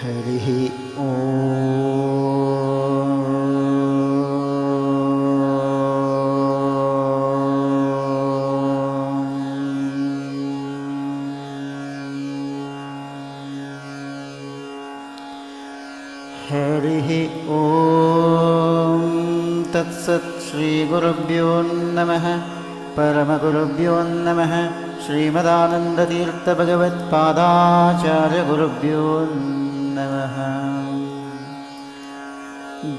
हरिः हरिः ॐ तत्सत् श्रीगुरुभ्यो नमः परमगुरुभ्यो नमः श्रीमदानन्दतीर्थभगवत्पादाचार्यगुरुभ्यो नमः।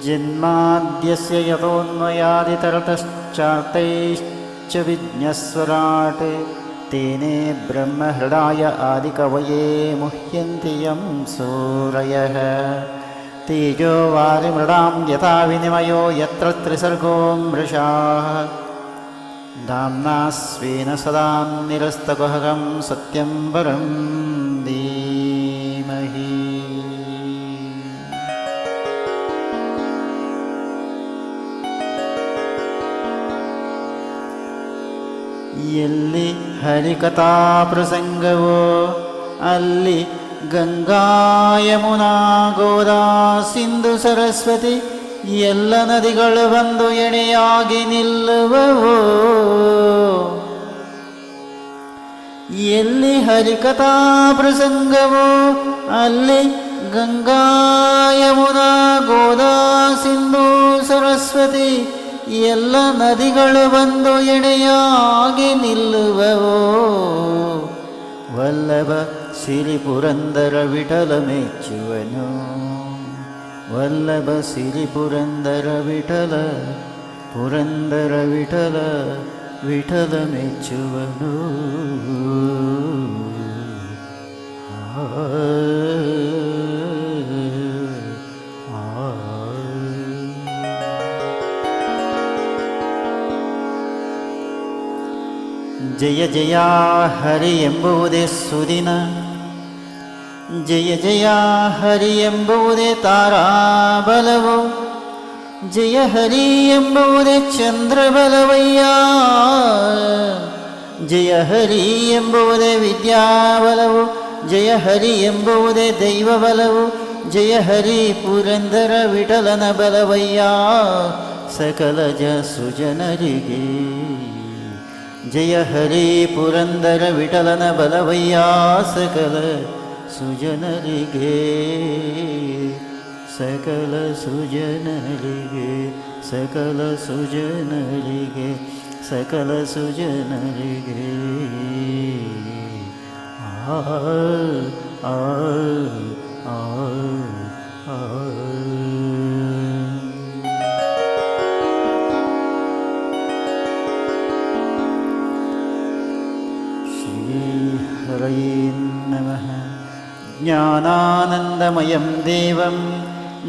जन्माद्यस्य यतोऽन्वयादितरतश्चार्तैश्च विज्ञस्वराट् तेने ब्रह्महृदाय आदिकवये मुह्यन्ति यं सूरयः। तेजो वारिमृडां यथा विनिमयो यत्र त्रिसर्गो मृषाः। दाम्ना स्वेन सदा निरस्तकुहकं सत्यं वरं ಎಲ್ಲಿ ಹರಿಕಥಾ ಪ್ರಸಂಗವೋ? ಅಲ್ಲಿ ಗಂಗಾ ಯಮುನಾ ಗೋದಾ ಸಿಂಧು ಸರಸ್ವತಿ ಎಲ್ಲ ನದಿಗಳು ಬಂದು ಎಣೆಯಾಗಿ ನಿಲ್ಲುವವು? ಎಲ್ಲಿ ಹರಿಕಥಾ ಪ್ರಸಂಗವೋ? ಅಲ್ಲಿ ಗಂಗಾ ಯಮುನಾ ಗೋದಾ ಸಿಂಧು ಸರಸ್ವತಿ ಎಲ್ಲ ನದಿಗಳು ಬಂದು ಎಣೆಯಾಗಿ ನಿಲ್ಲುವವೋ. ವಲ್ಲಭ ಸಿರಿ ಪುರಂದರ ವಿಠಲ ಮೆಚ್ಚುವನು. ವಲ್ಲಭ ಸಿರಿ ಪುರಂದರ ವಿಠಲ ಪುರಂದರ ವಿಠಲ ವಿಠಲ ಮೆಚ್ಚುವನು. ಆ, ಜಯ ಜಯ ಹರಿ ಎಂಬುವುದೇ ಸುದಿನ. ಜಯ ಜಯ ಹರಿ ಎಂಬುವುದೇ ತಾರಾಬಲವು. ಜಯ ಹರಿ ಎಂಬುವುದೇ ಚಂದ್ರಬಲವಯ್ಯ. ಜಯ ಹರಿ ಎಂಬುವುದೇ ವಿದ್ಯಾಬಲವು. ಜಯ ಹರಿ ಎಂಬುವುದೇ ದೈವಬಲವು. ಜಯ ಹರಿ ಪುರಂದರ ವಿಠಲನ ಬಲವಯ್ಯ. ಸಕಲ ಜ ಸುಜನರಿಗೆ. जय हरे पुरन्दर विठलन बलवैया सकल सुजनरिगे सकल सुजनरिगे सकल सुजनरिगे सकल सुजनरिगे आ आ आ ज्ञानानन्दमयं देवं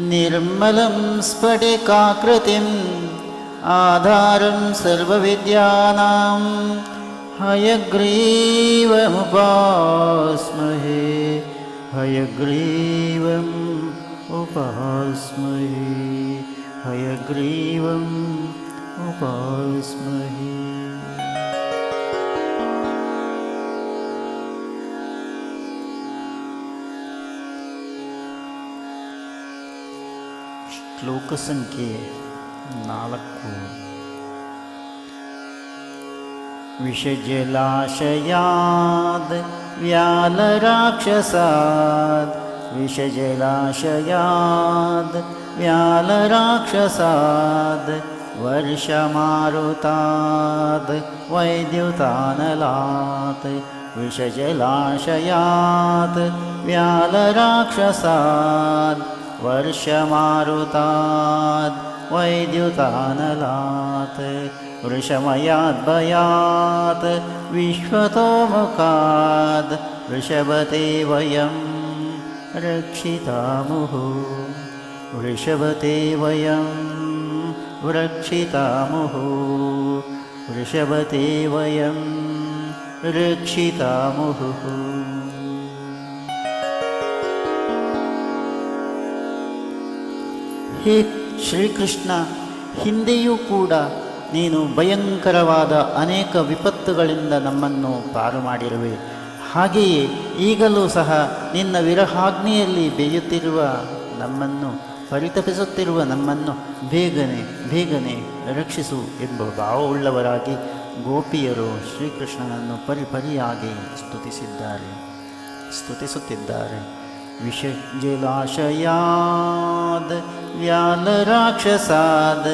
निर्मलं स्फटिकाकृतिम् आधारं सर्वविद्यानां हयग्रीवमुपास्महे हयग्रीवम् उपास्महे हयग्रीवम् उपास्महे ಶ್ಲೋಕ ಸಂಖ್ಯೆ ನಾಲ್ಕು ವಿಷಜಲಾಶಯಾದ್ ವ್ಯಾಲರಾಕ್ಷಸಾದ್ ವಿಷಜಲಾಶಯಾದ್ ವ್ಯಾಲರಾಕ್ಷಸಾದ್ ವರ್ಷಮಾರುತಾದ್ ವೈದ್ಯುತಾನಲಾತ್ ವಿಷಜಲಾಶಯಾತ್ ವ್ಯಾಲರಾಕ್ಷಸಾದ್ वर्षमारुताद् वैद्युतानलात् वृषमयाद्भयात् विश्वतोमुखाद् वृषभते वयं रक्षितामुः वृषभते वयं रक्षितामुः वृषभते वयं रक्षितामुः ಹೇ ಶ್ರೀಕೃಷ್ಣ, ಹಿಂದೆಯೂ ಕೂಡ ನೀನು ಭಯಂಕರವಾದ ಅನೇಕ ವಿಪತ್ತುಗಳಿಂದ ನಮ್ಮನ್ನು ಪಾರು ಮಾಡಿರುವೆ ಹಾಗೆಯೇ ಈಗಲೂ ಸಹ ನಿನ್ನ ವಿರಹಾಗ್ನಿಯಲ್ಲಿ ಬೇಯುತ್ತಿರುವ ನಮ್ಮನ್ನು, ಪರಿತಪಿಸುತ್ತಿರುವ ನಮ್ಮನ್ನು ಬೇಗನೆ ಬೇಗನೆ ರಕ್ಷಿಸು ಎಂಬ ಭಾವವುಳ್ಳವರಾಗಿ ಗೋಪಿಯರು ಶ್ರೀಕೃಷ್ಣನನ್ನು ಪರಿಪರಿಯಾಗಿ ಸ್ತುತಿಸಿದ್ದಾರೆ, ಸ್ತುತಿಸುತ್ತಿದ್ದಾರೆ. विषजलाशयाद् व्यालराक्षसाद्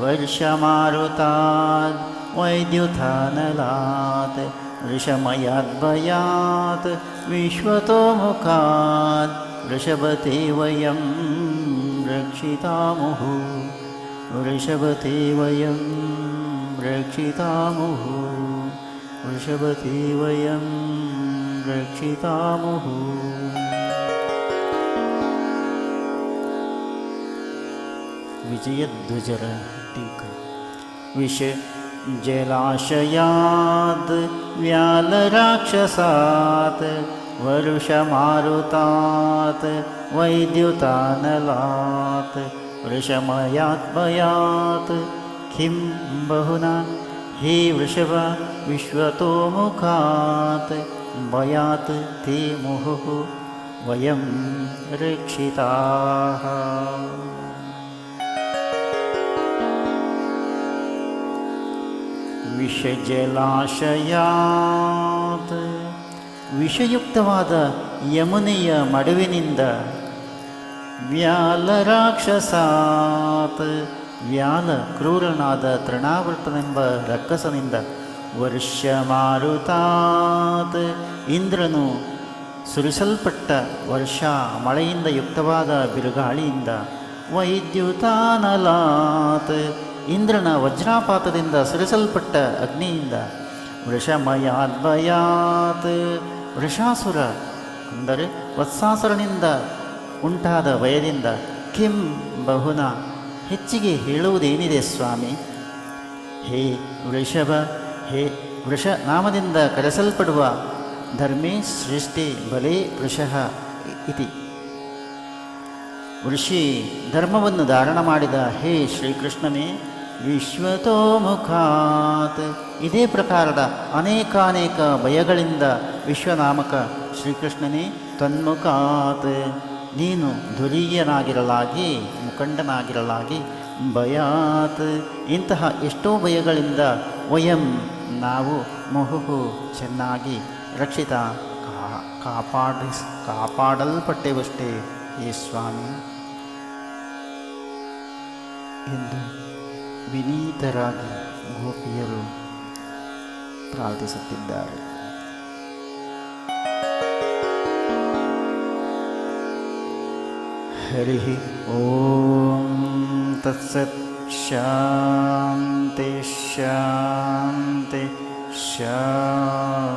वर्षमारुताद् वैद्युथानलात् वृषमयाद्भयात् विश्वतोमुखात् वृषभते वयं रक्षितामुः वृषभते वयं रक्षितामुः वृषभते वयं रक्षितामुः। विजयध्वजर टीका विष जलाशयाद् व्यालराक्षसात् वरुषमारुतात् वैद्युतानलात् वृषमयात्मयात् किं बहुना, हे वृषभ विश्वतो मुखात् भयात् ते मुहुः, वयं रक्षिताः। ವಿಷಜಲಾಶಯಾತ್. ವಿಷಯುಕ್ತವಾದ ಯಮುನೆಯ ಮಡುವಿನಿಂದ ವ್ಯಾಲರಾಕ್ಷಸಾತ್. ವ್ಯಾಲ ಕ್ರೂರನಾದ ತೃಣಾವೃತನೆಂಬ ರಕ್ಕಸನಿಂದ ವರ್ಷ ಮಾರುತಾತ್ ಇಂದ್ರನು ಸುರಿಸಲ್ಪಟ್ಟ ವರ್ಷ ಮಳೆಯಿಂದ ಯುಕ್ತವಾದ ಬಿರುಗಾಳಿಯಿಂದ ವೈದ್ಯುತಾನಲಾತ್. ಇಂದ್ರನ ವಜ್ರಾಪಾತದಿಂದ ಸುರಿಸಲ್ಪಟ್ಟ ಅಗ್ನಿಯಿಂದ ವೃಷಮಯಾದ್ವಯಾತ್. ವೃಷಾಸುರ ಅಂದರೆ ವತ್ಸಾಸುರನಿಂದ ಉಂಟಾದ ಭಯದಿಂದ ಕಿಂ ಬಹುನ, ಹೆಚ್ಚಿಗೆ ಹೇಳುವುದೇನಿದೆ ಸ್ವಾಮಿ? ಹೇ ವೃಷಭ, ಹೇ ವೃಷ ನಾಮದಿಂದ ಕರೆಸಲ್ಪಡುವ ಧರ್ಮೇ ಸೃಷ್ಟಿ ಬಲೇ ವೃಷಃ ಇತಿ ಋಷಿ ಧರ್ಮವನ್ನು ಧಾರಣ ಮಾಡಿದ ಹೇ ಶ್ರೀಕೃಷ್ಣನೇ ವಿಶ್ವತೋಮುಖಾತ್. ಇದೇ ಪ್ರಕಾರದ ಅನೇಕಾನೇಕ ಭಯಗಳಿಂದ ವಿಶ್ವನಾಮಕ ಶ್ರೀಕೃಷ್ಣನೇ ತನ್ಮುಖಾತ್. ನೀನು ಧುರೀಯನಾಗಿರಲಾಗಿ, ಮುಖಂಡನಾಗಿರಲಾಗಿ ಭಯಾತ್. ಇಂತಹ ಎಷ್ಟೋ ಭಯಗಳಿಂದ ವಯಂ ನಾವು ಮುಹುಹು ಚೆನ್ನಾಗಿ ರಕ್ಷಿತ ಕಾಪಾಡಿಸ್, ಕಾಪಾಡಲ್ಪಟ್ಟೆವಷ್ಟೇ ಹೇ ಸ್ವಾಮಿ. ಎಂದು ವಿನೀತರಾಗಿ ಗೋಪಿಯರು ಪ್ರಾರ್ಥಿಸುತ್ತಿದ್ದಾರೆ ಹರಿ ಓಂ ತತ್ಸತ್ ಶಾಂತಿ ಶಾಂತಿ ಶಾಂತಿ